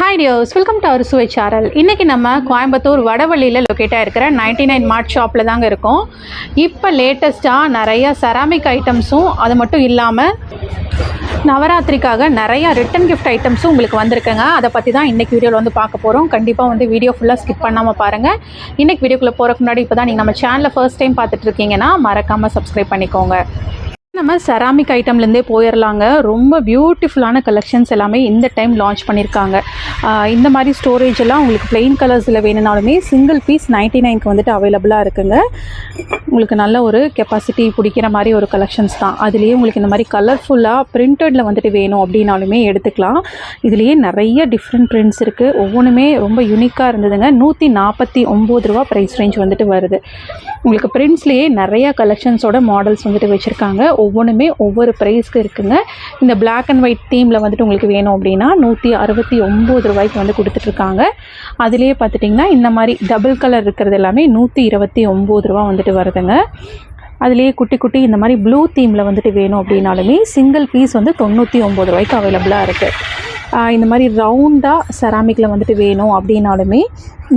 Hi டியோஸ் welcome to our Suvai channel இன்றைக்கி நம்ம கோயம்புத்தூர் வடவள்ளியில் லொக்கேட்டாக இருக்கிற நைன்டி நைன் மார்ட் ஷாப்பில் தாங்க இருக்கோம். இப்போ லேட்டஸ்ட்டாக நிறைய செராமிக் ஐட்டம்ஸும் அது மட்டும் இல்லாமல் நவராத்திரிக்காக நிறையா ரிட்டன் கிஃப்ட் ஐட்டம்ஸும் உங்களுக்கு வந்திருக்குங்க. அதை பற்றி தான் இன்றைக்கி வீடியோவில் வந்து பார்க்க போகிறோம் கண்டிப்பாக வந்து வீடியோ ஃபுல்லாக ஸ்கிப் பண்ணாமல் பாருங்கள் இன்றைக்கி வீடியோக்குள்ளே போகிறக்கு முன்னாடி இப்போ தான் நீங்கள் நம்ம சேனலில் ஃபர்ஸ்ட் டைம் பார்த்துட்ருக்கீங்கன்னா மறக்காமல் சப்ஸ்கிரைப் பண்ணிக்கோங்க. நம்ம செராமிக் ஐட்டம்லேருந்தே போயிடலாங்க ரொம்ப பியூட்டிஃபுல்லான கலெக்ஷன்ஸ் எல்லாமே இந்த டைம் லான்ச் பண்ணியிருக்காங்க இந்த மாதிரி ஸ்டோரேஜ் எல்லாம் உங்களுக்கு பிளெயின் கலர்ஸில் வேணும்னாலுமே சிங்கிள் பீஸ் நைன்ட்டி நைனுக்கு வந்துட்டு அவைலபிளாக இருக்குங்க. உங்களுக்கு நல்ல ஒரு கெப்பாசிட்டி பிடிக்கிற மாதிரி ஒரு கலெக்ஷன்ஸ் தான். அதுலேயே உங்களுக்கு இந்த மாதிரி கலர்ஃபுல்லாக பிரிண்டடில் வந்துட்டு வேணும் அப்படின்னாலுமே எடுத்துக்கலாம். இதுலேயே நிறைய டிஃப்ரெண்ட் பிரிண்ட்ஸ் இருக்குது ஒவ்வொன்றுமே ரொம்ப யூனிக்காக இருந்ததுங்க. நூற்றி நாற்பத்தி ஒம்பது ரூபா ப்ரைஸ் ரேஞ்ச் வந்துட்டு வருது. உங்களுக்கு பிரிண்ட்ஸ்லேயே நிறையா கலெக்ஷன்ஸோட மாடல்ஸ் வந்துட்டு வச்சுருக்காங்க. ஒவ்வொன்றுமே ஒவ்வொரு ப்ரைஸ்க்கு இருக்குங்க. இந்த பிளாக் அண்ட் ஒயிட் தீமில் வந்துட்டு உங்களுக்கு வேணும் அப்படின்னா நூற்றி அறுபத்தி ஒம்பது ரூபாய்க்கு வந்து கொடுத்துட்ருக்காங்க. அதுலேயே பார்த்துட்டிங்கன்னா இந்த மாதிரி டபுள் கலர் இருக்கிறது எல்லாமே நூற்றி இருபத்தி ஒம்பது ரூபா வந்துட்டு வருதுங்க. அதுலேயே குட்டி குட்டி இந்த மாதிரி ப்ளூ தீமில் வந்துட்டு வேணும் அப்படின்னாலுமே சிங்கிள் பீஸ் வந்து தொண்ணூற்றி ஒம்பது ரூபாய்க்கு அவைலபிளாக இருக்குது இந்த மாதிரி ரவுண்டாக செராமிக்கில் வந்துட்டு வேணும் அப்படின்னாலுமே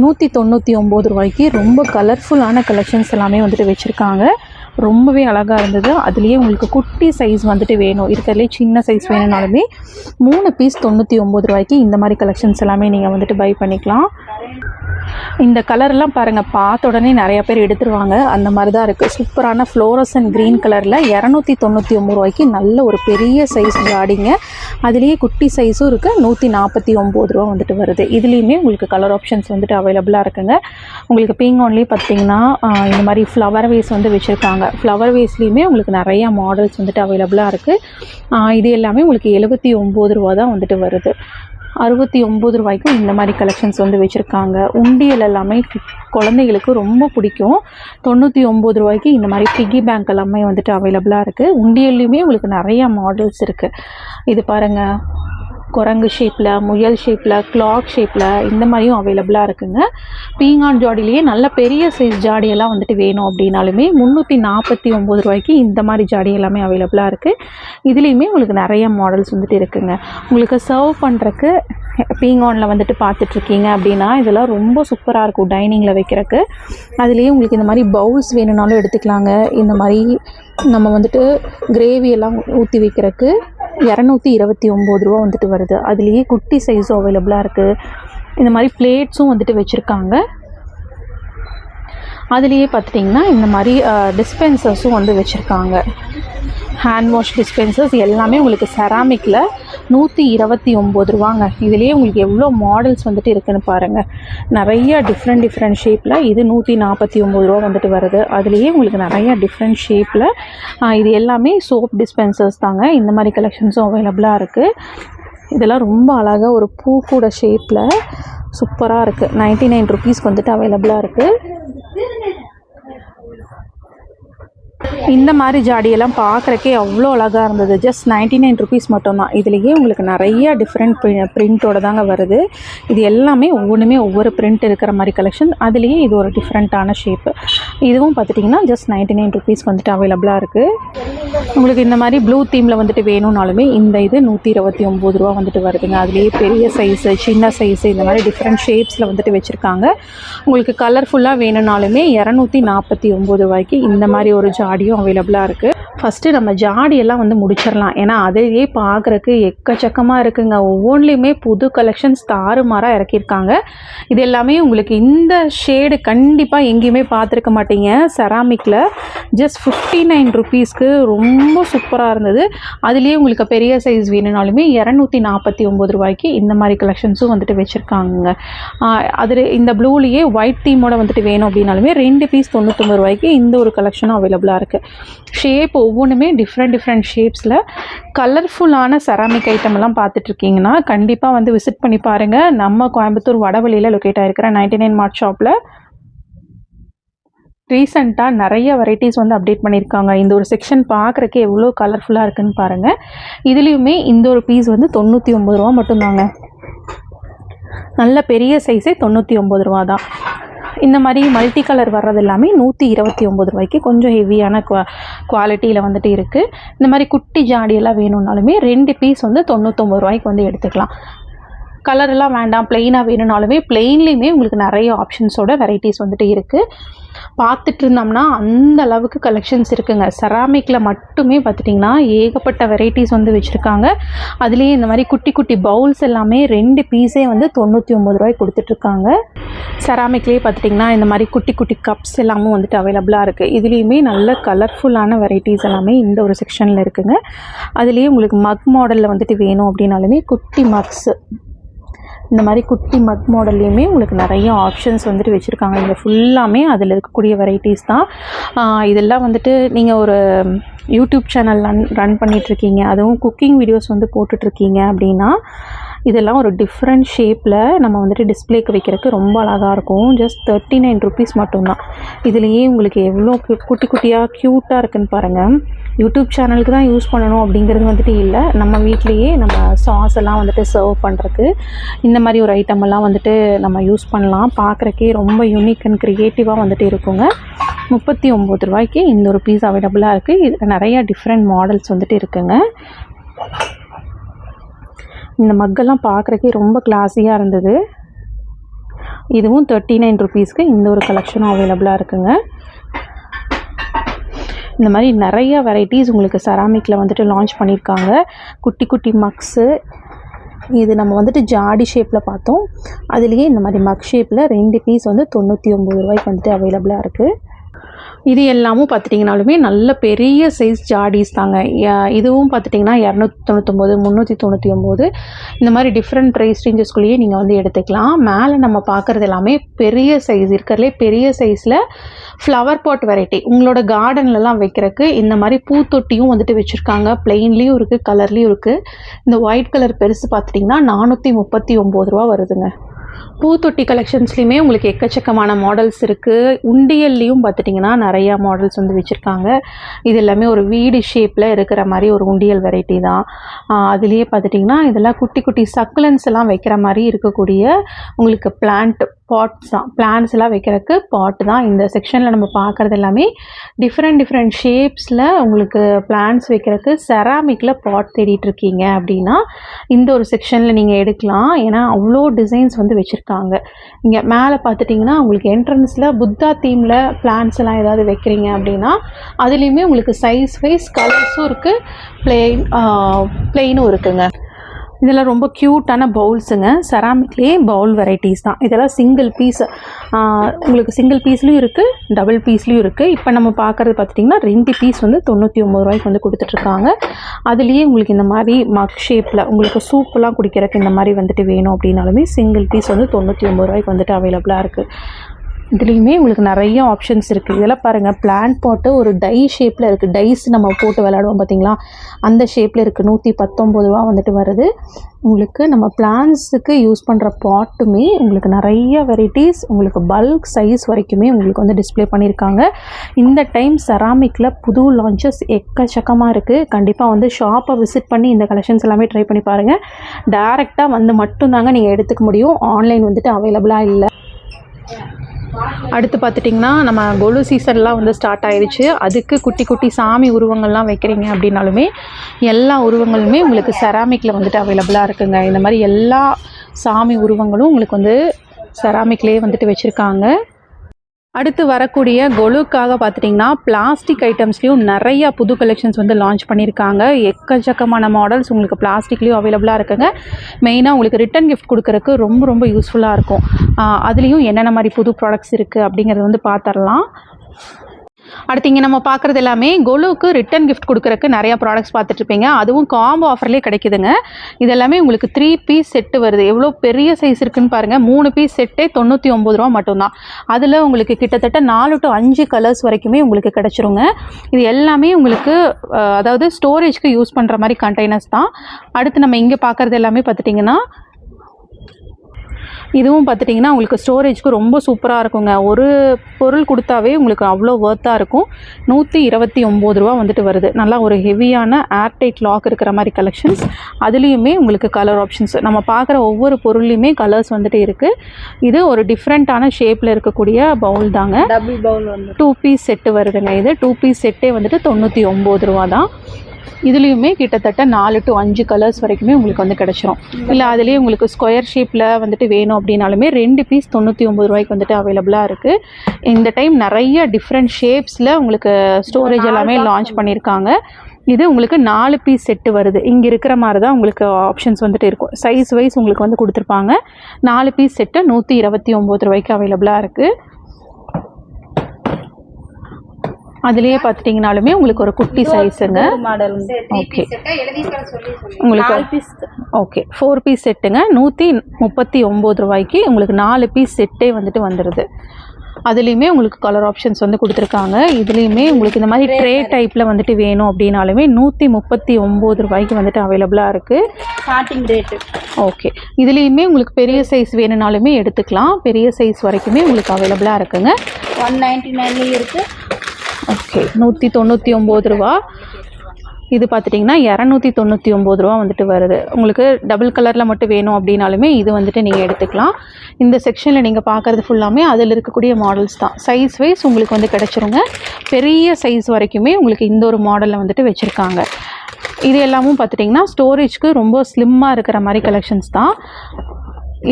நூற்றி தொண்ணூற்றி ஒம்பது ரூபாய்க்கு ரொம்ப கலர்ஃபுல்லான கலெக்ஷன்ஸ் எல்லாமே வந்துட்டு வச்சுருக்காங்க. ரொம்பவே அழகாக இருந்தது. அதுலேயே உங்களுக்கு குட்டி சைஸ் வந்துட்டு வேணும். இருக்கிறதுலே சின்ன சைஸ் வேணும்னாலுமே மூணு பீஸ் தொண்ணூற்றி ஒம்பது ரூபாய்க்கு இந்த மாதிரி கலெக்ஷன்ஸ் எல்லாமே நீங்கள் வந்துட்டு பை பண்ணிக்கலாம். இந்த கலர்லாம் பாருங்கள் பார்த்த உடனே நிறைய பேர் எடுத்துருவாங்க. அந்த மாதிரி தான் இருக்குது சூப்பரான ஃப்ளோரசன் க்ரீன் கலரில் இரநூத்தி தொண்ணூற்றி ஒம்பது ரூபாய்க்கு நல்ல ஒரு பெரிய சைஸ் ஜாடிங்க. அதுலேயே குட்டி சைஸும் இருக்குது நூற்றி நாற்பத்தி ஒம்பது ரூபா வந்துட்டு வருது. இதுலேயுமே உங்களுக்கு கலர் ஆப்ஷன்ஸ் வந்துட்டு அவைலபிளாக இருக்குங்க. உங்களுக்கு பீங்கான்லேயே பார்த்தீங்கன்னா இந்த மாதிரி ஃப்ளவர் வேஸ் வந்து வச்சுருக்காங்க. ஃப்ளவர் வேஸ்லேயுமே உங்களுக்கு நிறையா மாடல்ஸ் வந்துட்டு அவைலபிளாக இருக்குது இது எல்லாமே உங்களுக்கு எழுபத்தி ஒம்பது ரூபா தான் வந்துட்டு வருது. அறுபத்தி ஒம்பது ரூபாய்க்கும் இந்த மாதிரி கலெக்ஷன்ஸ் வந்து வச்சுருக்காங்க. உண்டியல் எல்லாமே குழந்தைகளுக்கு ரொம்ப பிடிக்கும். தொண்ணூற்றி ஒம்பது ரூபாய்க்கு இந்த மாதிரி பிக்கி பேங்க் எல்லாமே வந்துட்டு அவைலபிளாக இருக்குது உண்டியல்லையுமே உங்களுக்கு நிறையா மாடல்ஸ் இருக்குது இது பாருங்கள் குரங்கு ஷேப்பில் முயல் ஷேப்பில் கிளாக் ஷேப்பில் இந்த மாதிரியும் அவைலபிளாக இருக்குங்க. பீங்கான் ஜாடிலேயே நல்ல பெரிய சைஸ் ஜாடியெல்லாம் வந்துட்டு வேணும் அப்படின்னாலுமே முந்நூற்றி நாற்பத்தி ஒம்பது ரூபாய்க்கு இந்த மாதிரி ஜாடி எல்லாமே அவைலபிளாக இருக்குது இதுலேயுமே உங்களுக்கு நிறைய மாடல்ஸ் வந்துட்டு இருக்குங்க. உங்களுக்கு சர்வ் பண்ணுறக்கு பீங்கானில் வந்துட்டு பார்த்துட்ருக்கீங்க அப்படின்னா இதெல்லாம் ரொம்ப சூப்பராக இருக்கும் டைனிங்கில் வைக்கிறக்கு அதுலேயே உங்களுக்கு இந்த மாதிரி பவுல்ஸ் வேணும்னாலும் எடுத்துக்கலாங்க. இந்த மாதிரி நம்ம வந்துட்டு கிரேவி எல்லாம் ஊற்றி வைக்கிறக்கு இரநூத்தி இருபத்தி ஒம்பது ரூபா வந்துட்டு வருது. அதுலேயே குட்டி சைஸும் அவைலபிளாக இருக்குது இந்த மாதிரி பிளேட்ஸும் வந்துட்டு வச்சுருக்காங்க. அதுலேயே பார்த்துட்டிங்கன்னா இந்த மாதிரி டிஸ்பென்சர்ஸும் வந்து வச்சுருக்காங்க. ஹேண்ட் வாஷ் டிஸ்பென்சர்ஸ் எல்லாமே உங்களுக்கு செராமிக்கில் நூற்றி இருபத்தி ஒம்பது ரூபாங்க. இதுலேயே உங்களுக்கு எவ்வளோ மாடல்ஸ் வந்துட்டு இருக்குன்னு பாருங்கள் நிறைய டிஃப்ரெண்ட் டிஃப்ரெண்ட் ஷேப்பில் இது நூற்றி நாற்பத்தி ஒம்பது ரூபா வந்துட்டு வருது. அதுலேயே உங்களுக்கு நிறைய டிஃப்ரெண்ட் ஷேப்பில் இது எல்லாமே சோப் டிஸ்பென்சர்ஸ் தாங்க. இந்த மாதிரி கலெக்ஷன்ஸும் அவைலபிளாக இருக்குது இதெல்லாம் ரொம்ப அழகாக ஒரு பூ கூட ஷேப்பில் சூப்பராக இருக்குது நைன்ட்டி நைன் ருபீஸ்க்கு வந்துட்டு அவைலபிளாக இருக்குது இந்த மாதிரி ஜாடியெல்லாம் பார்க்குறக்கே அவ்வளோ அழகாக இருந்தது. ஜஸ்ட் நைன்ட்டி நைன் ருபீஸ் மட்டும்தான். இதுலேயே உங்களுக்கு நிறைய டிஃப்ரெண்ட் பிரிண்ட்டோட தாங்க வருது. இது எல்லாமே ஒவ்வொன்றுமே ஒவ்வொரு பிரிண்ட் இருக்கிற மாதிரி கலெக்ஷன் அதுலேயே இது ஒரு டிஃப்ரெண்ட்டான ஷேப்பு இதுவும் பார்த்துட்டிங்கன்னா ஜஸ்ட் நைன்ட்டி நைன் ருபீஸ்க்கு வந்துட்டு அவைலபிளாக இருக்குது உங்களுக்கு இந்த மாதிரி ப்ளூ தீமில் வந்துட்டு வேணும்னாலுமே இந்த இது நூற்றி இருபத்தி ஒம்பது ரூபா வந்துட்டு வருதுங்க. அதுலேயே பெரிய சைஸு சின்ன சைஸு இந்த மாதிரி டிஃப்ரெண்ட் ஷேப்ஸில் வந்துட்டு வச்சுருக்காங்க. உங்களுக்கு கலர்ஃபுல்லாக வேணும்னாலுமே இரநூத்தி நாற்பத்தி ஒம்பது ரூபாய்க்கு இந்த மாதிரி ஒரு ஜாடியும் அவைலபிளாக இருக்குது ஃபஸ்ட்டு நம்ம ஜாடியெல்லாம் வந்து முடிச்சிடலாம் ஏன்னா அதையே பார்க்குறக்கு எக்கச்சக்கமாக இருக்குங்க. ஒவ்வொன்றுலையுமே புது கலெக்ஷன்ஸ் தாறுமாறாக இறக்கியிருக்காங்க. இது எல்லாமே உங்களுக்கு இந்த ஷேடு கண்டிப்பாக எங்கேயுமே பார்த்துருக்க மாட்டீங்க. செராமிக்கில் ஜஸ்ட் ஃபிஃப்டி நைன் ருபீஸ்க்கு ரொம்ப சூப்பராக இருந்தது. அதுலேயே உங்களுக்கு பெரிய சைஸ் வேணும்னாலுமே இரநூத்தி நாற்பத்தி ஒம்பது ரூபாய்க்கு இந்த மாதிரி கலெக்ஷன்ஸும் வந்துட்டு வச்சுருக்காங்க அது இந்த ப்ளூலேயே ஒயிட் தீமோட வந்துட்டு வேணும் அப்படின்னாலுமே ரெண்டு பீஸ் தொண்ணூற்றொம்பது ரூபாய்க்கு இந்த ஒரு கலெக்ஷனும் அவைலபிளாக இருக்குது ஷேப் ஒவ்வொன்றுமே டிஃப்ரெண்ட் டிஃப்ரெண்ட் ஷேப்ஸில் கலர்ஃபுல்லான செராமிக் ஐட்டம் எல்லாம் பார்த்துட்ருக்கீங்கன்னா கண்டிப்பாக வந்து விசிட் பண்ணி பாருங்கள் நம்ம கோயம்புத்தூர் வடவழியில் லொக்கேட் ஆகிருக்கிற நைன்டி நைன் மார்ட் ஷாப்பில் ரீசெண்டாக நிறைய வெரைட்டிஸ் வந்து அப்டேட் பண்ணியிருக்காங்க. இந்த ஒரு செக்ஷன் பார்க்குறக்கே எவ்வளோ கலர்ஃபுல்லாக இருக்குன்னு பாருங்கள் இதுலேயுமே இந்த ஒரு பீஸ் வந்து தொண்ணூற்றி ஒம்பது ரூபா மட்டும்தாங்க. நல்ல பெரிய சைஸே தொண்ணூற்றி ஒம்பது ரூபா தான். இந்த மாதிரி மல்டி கலர் வர்றது எல்லாமே நூற்றி இருபத்தி ஒம்பது ரூபாய்க்கு கொஞ்சம் ஹெவியான குவா குவாலிட்டியில் வந்துட்டு இருக்குது இந்த மாதிரி குட்டி ஜாடியெல்லாம் வேணும்னாலுமே ரெண்டு பீஸ் வந்து தொண்ணூற்றொம்பது ரூபாய்க்கு வந்து எடுத்துக்கலாம். கலரெல்லாம் வேண்டாம் பிளெயினாக வேணும்னாலுமே பிளெயின்லேயுமே உங்களுக்கு நிறைய ஆப்ஷன்ஸோட வெரைட்டிஸ் வந்துட்டு இருக்குது பார்த்துட்டு இருந்தோம்னா அந்த அளவுக்கு கலெக்ஷன்ஸ் இருக்குங்க. செராமிக்கில் மட்டுமே பார்த்துட்டிங்கன்னா ஏகப்பட்ட வெரைட்டிஸ் வந்து வச்சுருக்காங்க. அதுலேயே இந்த மாதிரி குட்டி குட்டி பவுல்ஸ் எல்லாமே ரெண்டு பீஸே வந்து தொண்ணூற்றி ஒம்பது ரூபாய் கொடுத்துட்ருக்காங்க செராமிக்லேயே பார்த்துட்டிங்கன்னா இந்த மாதிரி குட்டி குட்டி கப்ஸ் எல்லாமும் வந்துட்டு அவைலபிளாக இருக்குது இதுலேயுமே நல்ல கலர்ஃபுல்லான வெரைட்டிஸ் எல்லாமே இந்த ஒரு செக்ஷனில் இருக்குங்க. அதுலேயே உங்களுக்கு மக் மாடலில் வந்துட்டு வேணும் அப்படின்னாலுமே குட்டி மக்ஸு இந்த மாதிரி குட்டி மக் மாடல்லையுமே உங்களுக்கு நிறைய ஆப்ஷன்ஸ் வந்துட்டு வச்சுருக்காங்க. இங்கே ஃபுல்லாமே அதில் இருக்கக்கூடிய வெரைட்டிஸ் தான். இதெல்லாம் வந்துட்டு நீங்கள் ஒரு யூடியூப் சேனல் ரன் ரன் பண்ணிகிட்ருக்கீங்க அதுவும் குக்கிங் வீடியோஸ் வந்து போட்டுட்ருக்கீங்க அப்படின்னா இதெல்லாம் ஒரு டிஃப்ரெண்ட் ஷேப்பில் நம்ம வந்துட்டு டிஸ்ப்ளேக்கு வைக்கிறதுக்கு ரொம்ப அழகாக இருக்கும். ஜஸ்ட் தேர்ட்டி நைன் ருபீஸ் மட்டும்தான். இதுலேயே உங்களுக்கு எவ்வளோ குட்டி குட்டியாக க்யூட்டாக இருக்குன்னு பாருங்கள் யூடியூப் சேனலுக்கு தான் யூஸ் பண்ணணும் அப்படிங்கிறது வந்துட்டு இல்லை. நம்ம வீட்லேயே நம்ம சாஸ் எல்லாம் வந்துட்டு சர்வ் பண்ணுறக்கு இந்த மாதிரி ஒரு ஐட்டம் எல்லாம் வந்துட்டு நம்ம யூஸ் பண்ணலாம். பார்க்குறக்கே ரொம்ப யூனிக் அண்ட் க்ரியேட்டிவாக வந்துட்டு இருக்குங்க. முப்பத்தி ஒம்பது ரூபாய்க்கு இந்த ஒரு பீஸ் அவைலபிளாக இருக்குது இதில் நிறையா டிஃப்ரெண்ட் மாடல்ஸ் வந்துட்டு இருக்குங்க. இந்த மக்கெல்லாம் பார்க்குறக்கே ரொம்ப கிளாஸியாக இருந்தது. இதுவும் தேர்ட்டி நைன் ருபீஸ்க்கு இந்த ஒரு கலெக்ஷனும் அவைலபிளாக இருக்குங்க. இந்த மாதிரி நிறைய வெரைட்டிஸ் உங்களுக்கு செராமிக்கில் வந்துட்டு லான்ச் பண்ணியிருக்காங்க. குட்டி குட்டி மக்ஸு இது நம்ம வந்துட்டு ஜாடி ஷேப்பில் பார்த்தோம். அதுலேயே இந்த மாதிரி மக் ஷேப்பில் ரெண்டு பீஸ் வந்து தொண்ணூற்றி ஒம்பது ரூபாய்க்கு வந்துட்டு அவைலபிளாக இருக்குது இது எல்லாமும் பார்த்துட்டிங்கனாலுமே நல்ல பெரிய சைஸ் ஜாடிஸ் தாங்க. யா- இதுவும் பார்த்துட்டிங்கன்னா இரநூத்தி தொண்ணூத்தொம்பது முந்நூற்றி தொண்ணூற்றி ஒம்பது. இந்த மாதிரி டிஃப்ரெண்ட் ப்ரைஸ் ரேஞ்சஸ்குள்ளேயே நீங்கள் வந்து எடுத்துக்கலாம். மேலே நம்ம பார்க்குறது எல்லாமே பெரிய சைஸ் இருக்கிறதுலே பெரிய சைஸில் ஃப்ளவர் பாட் வெரைட்டி உங்களோட கார்டன்லலாம் வைக்கிறதுக்கு இந்த மாதிரி பூத்தொட்டியும் வந்துட்டு வச்சுருக்காங்க. பிளெயின்லேயும் இருக்குது கலர்லேயும் இருக்குது இந்த ஒயிட் கலர் பெருசு பார்த்துட்டிங்கன்னா நானூற்றி முப்பத்தி ஒம்பது ரூபா வருதுங்க. பூத்தொட்டி கலெக்ஷன்ஸ்லையுமே உங்களுக்கு எக்கச்சக்கமான மாடல்ஸ் இருக்குது உண்டியல்லையும் பார்த்துட்டிங்கன்னா நிறையா மாடல்ஸ் வந்து வச்சுருக்காங்க. இது எல்லாமே ஒரு வீடு ஷேப்பில் இருக்கிற மாதிரி ஒரு உண்டியல் வெரைட்டி தான். அதுலேயே பார்த்துட்டிங்கன்னா இதெல்லாம் குட்டி குட்டி சக்குலன்ஸ் எல்லாம் வைக்கிற மாதிரி இருக்கக்கூடிய உங்களுக்கு பிளான்ட் பாட்ஸ் தான். பிளான்ஸ் எல்லாம் வைக்கிறதுக்கு பாட் தான். இந்த செக்ஷனில் நம்ம பார்க்குறது எல்லாமே டிஃப்ரெண்ட் டிஃப்ரெண்ட் ஷேப்ஸில் உங்களுக்கு பிளான்ஸ் வைக்கிறதுக்கு செராமிக்கில் பாட் தேடிட்டு இருக்கீங்க அப்படின்னா இந்த ஒரு செக்ஷனில் நீங்கள் எடுக்கலாம். ஏன்னா அவ்வளோ டிசைன்ஸ் வந்து வச்சுருக்காங்க. இங்கே மேலே பார்த்துட்டிங்கன்னா உங்களுக்கு என்ட்ரன்ஸில் புத்தா தீமில் பிளான்ஸ் எல்லாம் ஏதாவது வைக்கிறீங்க அப்படின்னா அதுலேயுமே உங்களுக்கு சைஸ் வைஸ் கலர்ஸும் இருக்குது பிளெயின் பிளெயினும் இருக்குங்க. இதெல்லாம் ரொம்ப க்யூட்டான பவுல்ஸுங்க செராமிக்லேயே பவுல் வெரைட்டிஸ் தான். இதெல்லாம் சிங்கிள் பீஸ் உங்களுக்கு சிங்கிள் பீஸ்லேயும் இருக்குது டபுள் பீஸ்லேயும் இருக்குது இப்போ நம்ம பார்க்குறது பார்த்துட்டிங்கன்னா ரெண்டு பீஸ் வந்து தொண்ணூற்றி ஒம்பது ரூபாய்க்கு வந்து கொடுத்துட்ருக்காங்க. அதுலேயே உங்களுக்கு இந்த மாதிரி மக் ஷேப்பில் உங்களுக்கு சூப்பெலாம் குடிக்கிறதுக்கு இந்த மாதிரி வந்துட்டு வேணும் அப்படின்னாலுமே சிங்கிள் பீஸ் வந்து தொண்ணூற்றி ஒம்பது ரூபாய்க்கு வந்துட்டு அவைலபிளாக இருக்குது இதுலேயுமே உங்களுக்கு நிறைய ஆப்ஷன்ஸ் இருக்குது இதெல்லாம் பாருங்கள் பிளான் போட்டு ஒரு டை ஷேப்பில் இருக்குது டைஸ் நம்ம போட்டு விளாடுவோம் பார்த்தீங்களா அந்த ஷேப்பில் இருக்குது நூற்றி பத்தொம்பது ரூபா வந்துட்டு வருது. உங்களுக்கு நம்ம பிளான்ஸுக்கு யூஸ் பண்ணுற பாட்டுமே உங்களுக்கு நிறைய வெரைட்டிஸ் உங்களுக்கு பல்க் சைஸ் வரைக்குமே உங்களுக்கு வந்து டிஸ்ப்ளே பண்ணியிருக்காங்க. இந்த டைம் செராமிக்கில் புது லான்ச்சஸ் எக்கச்சக்கமாக இருக்குது கண்டிப்பாக வந்து ஷாப்பை விசிட் பண்ணி இந்த கலெக்ஷன்ஸ் எல்லாமே ட்ரை பண்ணி பாருங்கள் டேரெக்டாக வந்து மட்டும்தாங்க நீங்கள் எடுத்துக்க முடியும். ஆன்லைன் வந்துட்டு அவைலபிளாக இல்லை. அடுத்து பார்த்துட்டிங்கன்னா நம்ம கொலு சீசன்லாம் வந்து ஸ்டார்ட் ஆயிடுச்சு. அதுக்கு குட்டி குட்டி சாமி உருவங்கள்லாம் வைக்கிறீங்க அப்படின்னாலுமே எல்லா உருவங்களுமே உங்களுக்கு செராமிக்கில் வந்துட்டு அவைலபிளாக இருக்குங்க. இந்த மாதிரி எல்லா சாமி உருவங்களும் உங்களுக்கு வந்து செராமிக்லேயே வந்துட்டு வச்சுருக்காங்க. அடுத்து வரக்கூடிய கொலுக்காக பார்த்துட்டிங்கன்னா பிளாஸ்டிக் ஐட்டம்ஸ்லேயும் நிறையா புது கலெக்ஷன்ஸ் வந்து லான்ச் பண்ணியிருக்காங்க. எக்கச்சக்கமான மாடல்ஸ் உங்களுக்கு பிளாஸ்டிக்லேயும் அவைலபிளாக இருக்குங்க. மெயினாக உங்களுக்கு ரிட்டன் கிஃப்ட் கொடுக்குறக்கு ரொம்ப ரொம்ப யூஸ்ஃபுல்லாக இருக்கும். அதுலேயும் என்னென்ன மாதிரி புது ப்ராடக்ட்ஸ் இருக்குது அப்படிங்கிறது வந்து பார்த்துடலாம். அடுத்து இங்கே நம்ம பார்க்குறது எல்லாமே கொலுவுக்கு ரிட்டன் கிஃப்ட் கொடுக்குறக்கு நிறையா ப்ராடக்ட்ஸ் பார்த்துட்ருப்பீங்க அதுவும் காம்போ ஆஃபர்லேயே கிடைக்குதுங்க. இது எல்லாமே உங்களுக்கு த்ரீ பீஸ் செட்டு வருது. எவ்வளோ பெரிய சைஸ் இருக்குன்னு பாருங்கள் மூணு பீஸ் செட்டே தொண்ணூற்றி ஒம்பது ரூபா மட்டும்தான். அதில் உங்களுக்கு கிட்டத்தட்ட நாலு டு அஞ்சு கலர்ஸ் வரைக்குமே உங்களுக்கு கிடச்சிருங்க. இது எல்லாமே உங்களுக்கு அதாவது ஸ்டோரேஜ்க்கு யூஸ் பண்ணுற மாதிரி கண்டெய்னர்ஸ் தான். அடுத்து நம்ம இங்கே பார்க்குறது எல்லாமே பார்த்துட்டிங்கன்னா இதுவும் பார்த்துட்டிங்கன்னா உங்களுக்கு ஸ்டோரேஜ்க்கு ரொம்ப சூப்பராக இருக்குங்க. ஒரு பொருள் கொடுத்தாவே உங்களுக்கு அவ்வளோ ஒர்த்தாக இருக்கும். நூற்றி இருபத்தி ஒம்பது ரூபா வந்துட்டு வருது. நல்லா ஒரு ஹெவியான ஏர்டைட் லாக் இருக்கிற மாதிரி கலெக்ஷன்ஸ் அதுலேயுமே உங்களுக்கு கலர் ஆப்ஷன்ஸ் நம்ம பார்க்குற ஒவ்வொரு பொருள்லையுமே கலர்ஸ் வந்துட்டு இருக்குது இது ஒரு டிஃப்ரெண்ட்டான ஷேப்பில் இருக்கக்கூடிய பவுல் தாங்க. டபுள் பவுல் வந்து டூ பீஸ் செட்டு வருதுங்க இது. டூ பீஸ் செட்டே வந்துட்டு தொண்ணூற்றி ஒம்பது ரூபா தான். இதுலேயுமே கிட்டத்தட்ட நாலு டு அஞ்சு கலர்ஸ் வரைக்குமே உங்களுக்கு வந்து கிடச்சிரும். இல்லை அதுலேயே உங்களுக்கு ஸ்கொயர் ஷேப்பில் வந்துட்டு வேணும் அப்படின்னாலுமே ரெண்டு பீஸ் தொண்ணூற்றி ஒம்பது ரூபாய்க்கு வந்துட்டு அவைலபிளாக இருக்குது இந்த டைம் நிறைய டிஃப்ரெண்ட் ஷேப்ஸில் உங்களுக்கு ஸ்டோரேஜ் எல்லாமே லான்ச் பண்ணியிருக்காங்க. இது உங்களுக்கு நாலு பீஸ் செட்டு வருது. இங்கே இருக்கிற மாதிரி தான் உங்களுக்கு ஆப்ஷன்ஸ் வந்துட்டு இருக்கும். சைஸ் வைஸ் உங்களுக்கு வந்து கொடுத்துருப்பாங்க. நாலு பீஸ் செட்டு நூற்றி இருபத்தி ஒம்பது ரூபாய்க்கு அவைலபிளாக இருக்குது அதுலேயே பார்த்துட்டிங்கனாலுமே உங்களுக்கு ஒரு குட்டி சைஸுங்க மாடல் ஓகே உங்களுக்கு ஓகே ஃபோர் பீஸ் செட்டுங்க நூற்றி முப்பத்தி ஒம்பது ரூபாய்க்கு உங்களுக்கு நாலு பீஸ் செட்டே வந்துட்டு வந்துடுது அதுலேயுமே உங்களுக்கு கலர் ஆப்ஷன்ஸ் வந்து கொடுத்துருக்காங்க. இதுலேயுமே உங்களுக்கு இந்த மாதிரி ட்ரே டைப்பில் வந்துட்டு வேணும் அப்படின்னாலுமே நூற்றி முப்பத்தி ஒம்பது ரூபாய்க்கு வந்துட்டு அவைலபிளாக இருக்குது ஸ்டார்டிங் ரேட்டு ஓகே இதுலேயுமே உங்களுக்கு பெரிய சைஸ் வேணும்னாலுமே எடுத்துக்கலாம். பெரிய சைஸ் வரைக்குமே உங்களுக்கு அவைலபிளாக இருக்குங்க. ஒன் நைன்டி நைன்லேயும் இருக்குது ஓகே நூற்றி தொண்ணூற்றி ஒம்பது ரூபா. இது பார்த்துட்டிங்கன்னா இரநூத்தி தொண்ணூற்றி ஒம்பது ரூபா வந்துட்டு வருது. உங்களுக்கு டபுள் கலரில் மட்டும் வேணும் அப்படின்னாலுமே இது வந்துட்டு நீங்கள் எடுத்துக்கலாம். இந்த செக்ஷனில் நீங்கள் பார்க்குறது ஃபுல்லாமே அதில் இருக்கக்கூடிய மாடல்ஸ் தான். சைஸ் வைஸ் உங்களுக்கு வந்து கிடச்சிருங்க. பெரிய சைஸ் வரைக்குமே உங்களுக்கு இந்த ஒரு மாடலில் வந்துட்டு வச்சுருக்காங்க. இது எல்லாமும் பார்த்துட்டிங்கன்னா ஸ்டோரேஜ்க்கு ரொம்ப ஸ்லிம்மாக இருக்கிற மாதிரி கலெக்ஷன்ஸ் தான்.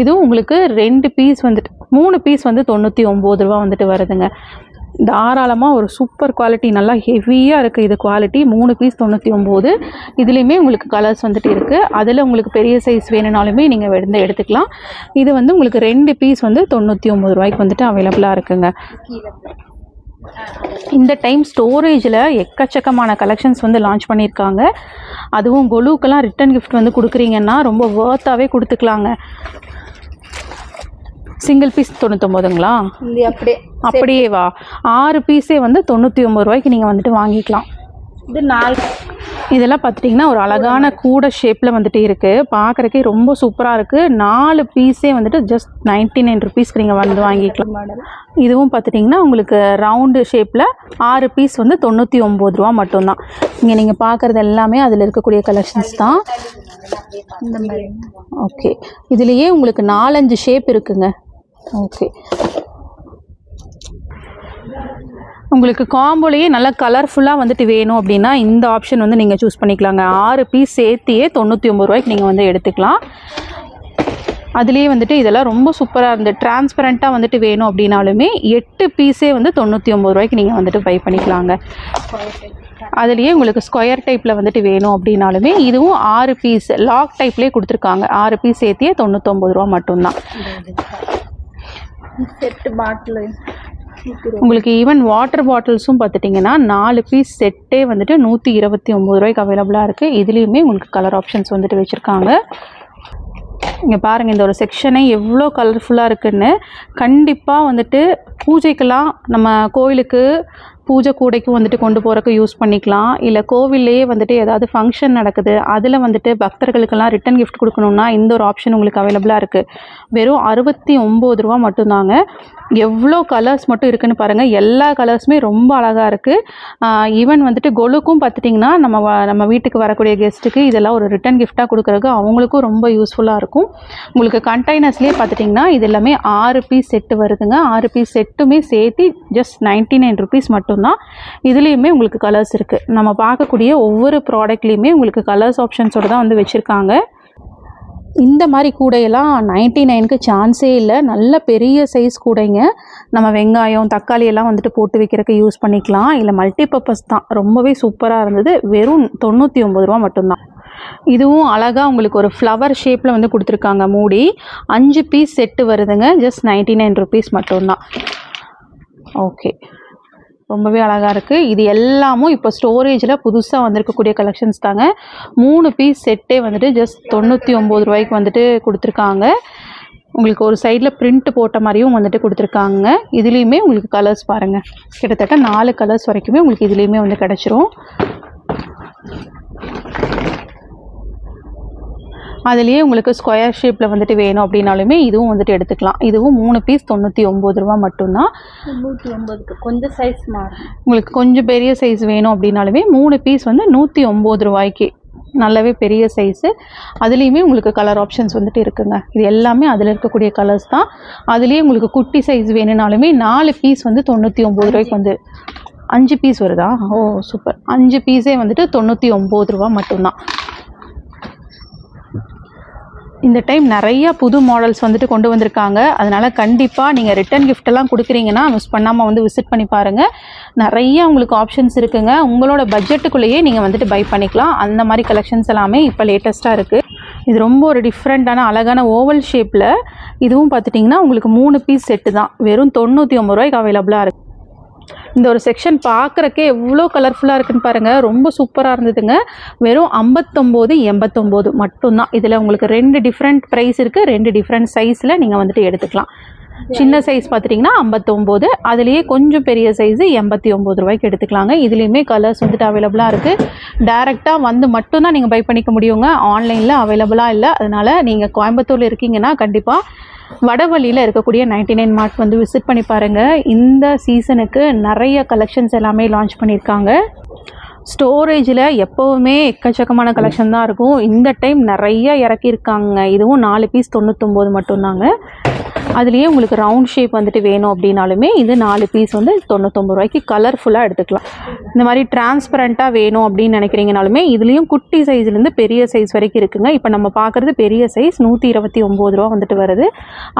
இதுவும் உங்களுக்கு ரெண்டு பீஸ் வந்துட்டு மூணு பீஸ் வந்து தொண்ணூற்றி ஒம்பது ரூபா வந்துட்டு வருதுங்க. தாராளமாக ஒரு சூப்பர் குவாலிட்டி நல்லா ஹெவியாக இருக்குது இது குவாலிட்டி மூணு பீஸ் தொண்ணூற்றி ஒம்பது இதுலேயுமே உங்களுக்கு கலர்ஸ் வந்துட்டு இருக்குது அதில் உங்களுக்கு பெரிய சைஸ் வேணும்னாலுமே நீங்கள் வந்து எடுத்துக்கலாம். இது வந்து உங்களுக்கு ரெண்டு பீஸ் வந்து தொண்ணூற்றி ஒம்பது ரூபாய்க்கு வந்துட்டு அவைலபிளாக இருக்குங்க. இந்த டைம் ஸ்டோரேஜில் எக்கச்சக்கமான கலெக்ஷன்ஸ் வந்து லான்ச் பண்ணியிருக்காங்க. அதுவும் கொலுக்கெல்லாம் ரிட்டன் கிஃப்ட் வந்து கொடுக்குறீங்கன்னா ரொம்ப வேர்த்தாகவே கொடுத்துக்கலாங்க. சிங்கிள் பீஸ் தொண்ணூத்தொம்போதுங்களா அப்படியே அப்படியே வா. ஆறு பீஸே வந்து தொண்ணூற்றி ஒம்பது ரூபாய்க்கு நீங்கள் வந்துட்டு வாங்கிக்கலாம். இது நாலு இதெல்லாம் பார்த்துட்டிங்கன்னா ஒரு அழகான கூடை ஷேப்பில் வந்துட்டு இருக்குது பார்க்குறக்கே ரொம்ப சூப்பராக இருக்குது நாலு பீஸே வந்துட்டு ஜஸ்ட் நைன்ட்டி நைன் ருபீஸ்க்கு நீங்கள் வந்து வாங்கிக்கலாம். இதுவும் பார்த்துட்டிங்கன்னா உங்களுக்கு ரவுண்டு ஷேப்பில் ஆறு பீஸ் வந்து தொண்ணூற்றி ஒம்பது ரூபா மட்டும்தான். இங்கே நீங்கள் பார்க்குறது எல்லாமே அதில் இருக்கக்கூடிய கலெக்ஷன்ஸ் தான். இந்த மாதிரி. ஓகே இதுலேயே உங்களுக்கு நாலஞ்சு ஷேப் இருக்குங்க. ஓகே உங்களுக்கு காம்போலேயே நல்லா கலர்ஃபுல்லாக வந்துட்டு வேணும் அப்படின்னா இந்த ஆப்ஷன் வந்து நீங்கள் சூஸ் பண்ணிக்கலாங்க. ஆறு பீஸ் சேர்த்தியே தொண்ணூற்றி ஒம்பது ரூபாய்க்கு நீங்கள் வந்து எடுத்துக்கலாம். அதுலேயே வந்துட்டு இதெல்லாம் ரொம்ப சூப்பராக இருந்து டிரான்ஸ்பரண்ட்டாக வந்துட்டு வேணும் அப்படின்னாலுமே எட்டு பீஸே வந்து தொண்ணூற்றி ஒம்பது ரூபாய்க்கு நீங்கள் வந்துட்டு பை பண்ணிக்கலாங்க. அதுலேயே உங்களுக்கு ஸ்கொயர் டைப்பில் வந்துட்டு வேணும் அப்படின்னாலுமே இதுவும் ஆறு பீஸ் லாக் டைப்லேயே கொடுத்துருக்காங்க. ஆறு பீஸ் சேர்த்தியே தொண்ணூற்றொம்பது ரூபா மட்டும்தான். செட்டு பாட்டிலு உங்களுக்கு ஈவன் வாட்டர் பாட்டில்ஸும் பார்த்துட்டிங்கன்னா நாலு பீஸ் செட்டே வந்துட்டு நூற்றி இருபத்தி ஒம்பது ரூபாய்க்கு அவைலபிளாக இருக்குது இதுலேயுமே உங்களுக்கு கலர் ஆப்ஷன்ஸ் வந்துட்டு வச்சுருக்காங்க. இங்கே பாருங்கள் இந்த ஒரு செக்ஷனே எவ்வளோ கலர்ஃபுல்லாக இருக்குன்னு. கண்டிப்பாக வந்துட்டு பூஜைக்கெல்லாம் நம்ம கோயிலுக்கு பூஜை கூடைக்கும் வந்துட்டு கொண்டு போகிறக்கு யூஸ் பண்ணிக்கலாம். இல்லை கோவில்லையே வந்துட்டு ஏதாவது ஃபங்க்ஷன் நடக்குது அதில் வந்துட்டு பக்தர்களுக்கெல்லாம் ரிட்டன் கிஃப்ட் கொடுக்கணுன்னா இந்த ஒரு ஆப்ஷன் உங்களுக்கு அவைலபிளாக இருக்குது வெறும் அறுபத்தி ஒம்பது ரூபா மட்டும்தாங்க. எவ்வளோ கலர்ஸ் மட்டும் இருக்குதுன்னு பாருங்கள் எல்லா கலர்ஸுமே ரொம்ப அழகாக இருக்குது ஈவன் வந்துட்டு கொலுக்கும் பார்த்துட்டிங்கன்னா நம்ம வ- நம்ம வீட்டுக்கு வரக்கூடிய கெஸ்ட்டுக்கு இதெல்லாம் ஒரு ரிட்டன் கிஃப்டாக கொடுக்குறதுக்கு அவங்களுக்கும் ரொம்ப யூஸ்ஃபுல்லாக இருக்கும். உங்களுக்கு கண்டெய்னர்ஸ்லேயே பார்த்துட்டிங்கன்னா இது எல்லாமே ஆறு பீஸ் செட்டு வருதுங்க. ஆறு பீஸ் செட்டுமே சேர்த்து ஜஸ்ட் நைன்ட்டி நைன் ருபீஸ் மட்டும் மட்டும்தான். இதுலேயுமே உங்களுக்கு கலர்ஸ் இருக்குது நம்ம பார்க்கக்கூடிய ஒவ்வொரு ப்ராடக்ட்லேயுமே உங்களுக்கு கலர்ஸ் ஆப்ஷன்ஸோட தான் வந்து வச்சுருக்காங்க. இந்த மாதிரி கூடையெல்லாம் நைன்ட்டி நைனுக்கு சான்ஸே இல்லை. நல்ல பெரிய சைஸ் கூடைங்க. நம்ம வெங்காயம் தக்காளி எல்லாம் வந்துட்டு போட்டு வைக்கிறதுக்கு யூஸ் பண்ணிக்கலாம். இல்லை மல்டிபர்பஸ் தான். ரொம்பவே சூப்பராக இருந்தது. வெறும் தொண்ணூற்றி ஒம்பது ரூபா மட்டும்தான். இதுவும் அழகாக உங்களுக்கு ஒரு ஃப்ளவர் ஷேப்பில் வந்து கொடுத்துருக்காங்க மூடி. அஞ்சு பீஸ் செட்டு வருதுங்க. ஜஸ்ட் நைன்ட்டி நைன் ருபீஸ் மட்டும்தான். ஓகே ரொம்பவே அழகாக இருக்குது இது எல்லாமும் இப்போ ஸ்டோரேஜில் புதுசாக வந்திருக்கக்கூடிய கலெக்ஷன்ஸ் தாங்க. மூணு பீஸ் செட்டே வந்துட்டு ஜஸ்ட் தொண்ணூற்றி ஒம்பது ரூபாய்க்கு வந்துட்டு கொடுத்துருக்காங்க. உங்களுக்கு ஒரு சைடில் பிரிண்ட் போட்ட மாதிரியும் வந்துட்டு கொடுத்துருக்காங்க. இதுலேயுமே உங்களுக்கு கலர்ஸ் பாருங்கள் கிட்டத்தட்ட நாலு கலர்ஸ் வரைக்குமே உங்களுக்கு இதுலேயுமே வந்து கிடச்சிரும். அதுலேயே உங்களுக்கு ஸ்கொயர் ஷேப்பில் வந்துட்டு வேணும் அப்படின்னாலுமே இதுவும் வந்துட்டு எடுத்துக்கலாம். இதுவும் மூணு பீஸ் தொண்ணூற்றி ஒம்பது ரூபா மட்டும்தான். நூற்றி ஒம்பதுக்கு கொஞ்சம் சைஸ் உங்களுக்கு கொஞ்சம் பெரிய சைஸ் வேணும் அப்படின்னாலுமே மூணு பீஸ் வந்து நூற்றி ஒம்பது ரூபாய்க்கு. நல்லாவே பெரிய சைஸு அதுலேயுமே உங்களுக்கு கலர் ஆப்ஷன்ஸ் வந்துட்டு இருக்குங்க. இது எல்லாமே அதில் இருக்கக்கூடிய கலர்ஸ் தான். அதுலேயே உங்களுக்கு குட்டி சைஸ் வேணும்னாலுமே நாலு பீஸ் வந்து தொண்ணூற்றி ஒம்பது ரூபாய்க்கு வந்து அஞ்சு பீஸ் வருதா? ஓ சூப்பர் அஞ்சு பீஸே வந்துட்டு தொண்ணூற்றி ஒம்பது ரூபா மட்டும்தான். இந்த டைம் நிறைய புது மாடல்ஸ் வந்துட்டு கொண்டு வந்திருக்காங்க. அதனால் கண்டிப்பாக நீங்கள் ரிட்டன் கிஃப்டெல்லாம் கொடுக்குறீங்கன்னா மிஸ் பண்ணாமல் வந்து விசிட் பண்ணி பாருங்கள் நிறைய உங்களுக்கு ஆப்ஷன்ஸ் இருக்குங்க. உங்களோட பட்ஜெட்டுக்குள்ளேயே நீங்கள் வந்துட்டு பை பண்ணிக்கலாம். அந்த மாதிரி கலெக்ஷன்ஸ் எல்லாமே இப்போ லேட்டஸ்ட்டாக இருக்குது இது ரொம்ப ஒரு டிஃப்ரெண்ட்டான அழகான ஓவல் ஷேப்பில் இதுவும் பார்த்துட்டிங்கன்னா உங்களுக்கு மூணு பீஸ் செட்டு தான். வெறும் தொண்ணூற்றி ஒம்பது ரூபாய்க்கு அவைலபிளாக இருக்குது இந்த ஒரு செக்ஷன் பார்க்குறக்கே எவ்வளோ கலர்ஃபுல்லாக இருக்குன்னு பாருங்கள் ரொம்ப சூப்பராக இருந்ததுங்க. வெறும் ஐம்பத்தொம்போது எண்பத்தொம்போது மட்டும்தான். இதில் உங்களுக்கு ரெண்டு டிஃப்ரெண்ட் ப்ரைஸ் இருக்குது ரெண்டு டிஃப்ரெண்ட் சைஸில் நீங்கள் வந்துட்டு எடுத்துக்கலாம். சின்ன சைஸ் பார்த்துட்டிங்கன்னா ஐம்பத்தொம்போது. அதுலேயே கொஞ்சம் பெரிய சைஸு எண்பத்தி ஒம்பது ரூபாய்க்கு எடுத்துக்கலாங்க. இதுலேயுமே கலர்ஸ் வந்துட்டு அவைலபிளாக இருக்குது டேரெக்டாக வந்து மட்டும்தான் நீங்கள் பை பண்ணிக்க முடியுங்க. ஆன்லைனில் அவைலபிளாக இல்லை. அதனால் நீங்கள் கோயம்புத்தூரில் இருக்கீங்கன்னா கண்டிப்பாக வடவழியில் இருக்கக்கூடிய நைன்டி நைன் மார்ட் வந்து விசிட் பண்ணி பாருங்கள் இந்த சீசனுக்கு நிறைய கலெக்ஷன்ஸ் எல்லாமே லான்ச் பண்ணியிருக்காங்க. ஸ்டோரேஜில் எப்போவுமே எக்கச்சக்கமான கலெக்ஷன் தான் இருக்கும். இந்த டைம் நிறைய இறக்கியிருக்காங்க. இதுவும் நாலு பீஸ் தொண்ணூத்தொம்போது மட்டும்தாங்க. அதுலேயே உங்களுக்கு ரவுண்ட் ஷேப் வந்துட்டு வேணும் அப்படின்னாலுமே இது நாலு பீஸ் வந்து தொண்ணூத்தொம்பது ரூபாய்க்கு கலர்ஃபுல்லாக எடுத்துக்கலாம். இந்த மாதிரி டிரான்ஸ்பரண்ட்டாக வேணும் அப்படின்னு நினைக்கிறீங்கனாலுமே இதுலேயும் குட்டி சைஸ்லேருந்து பெரிய சைஸ் வரைக்கும் இருக்குங்க. இப்போ நம்ம பார்க்குறது பெரிய சைஸ் நூற்றி இருபத்தி ஒம்பது ரூபா வந்துட்டு வருது.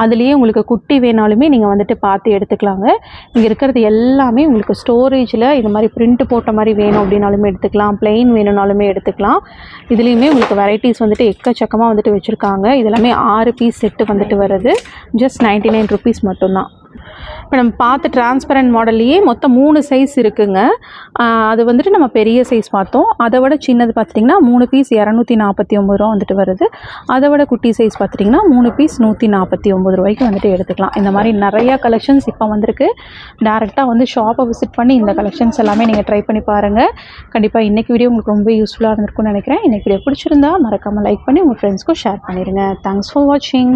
அதுலேயே உங்களுக்கு குட்டி வேணாலுமே நீங்கள் வந்துட்டு பார்த்து எடுத்துக்கலாங்க. இங்கே இருக்கிறது எல்லாமே உங்களுக்கு ஸ்டோரேஜில் இது மாதிரி பிரிண்ட் போட்ட மாதிரி வேணும் அப்படின்னாலுமே எடுத்துக்கலாம். பிளெயின் வேணும்னாலுமே எடுத்துக்கலாம். இதுலேயுமே உங்களுக்கு வெரைட்டிஸ் வந்துட்டு எக்கச்சக்கமாக வந்துட்டு வச்சுருக்காங்க. இதெல்லாமே ஆறு பீஸ் செட்டு வந்துட்டு வருது. ஜஸ்ட் நைன்ட்டி நைன் ருபீஸ் மட்டும்தான். இப்போ நம்ம பார்த்த டிரான்ஸ்பரண்ட் மாடல்லையே மொத்தம் மூணு சைஸ் இருக்குங்க. அது வந்துட்டு நம்ம பெரிய சைஸ் பார்த்தோம். அதை விட சின்னது பார்த்துட்டிங்கன்னா மூணு பீஸ் இரநூத்தி நாற்பத்தி ஒம்பது ரூபா வந்துட்டு வருது. அதை விட குட்டி சைஸ் பார்த்துட்டிங்கன்னா மூணு பீஸ் நூற்றி நாற்பத்தி ஒம்பது ரூபாய்க்கு வந்துட்டு எடுத்துக்கலாம். இந்த மாதிரி நிறையா கலெக்ஷன்ஸ் இப்போ வந்திருக்கு. டேரெக்டாக வந்து ஷாப்பை விசிட் பண்ணி இந்த கலெக்ஷன்ஸ் எல்லாமே நீங்கள் ட்ரை பண்ணி பாருங்கள் கண்டிப்பாக இன்றைக்கி வீடியோ உங்களுக்கு ரொம்ப யூஸ்ஃபுல்லாக இருந்திருக்கும்னு நினைக்கிறேன். இன்றைக்கி வீடியோ பிடிச்சிருந்தா மறக்காமல் லைக் பண்ணி உங்கள் ஃப்ரெண்ட்ஸ்க்கும் ஷேர் பண்ணிடுங்க தேங்க்ஸ் ஃபார் வாட்சிங்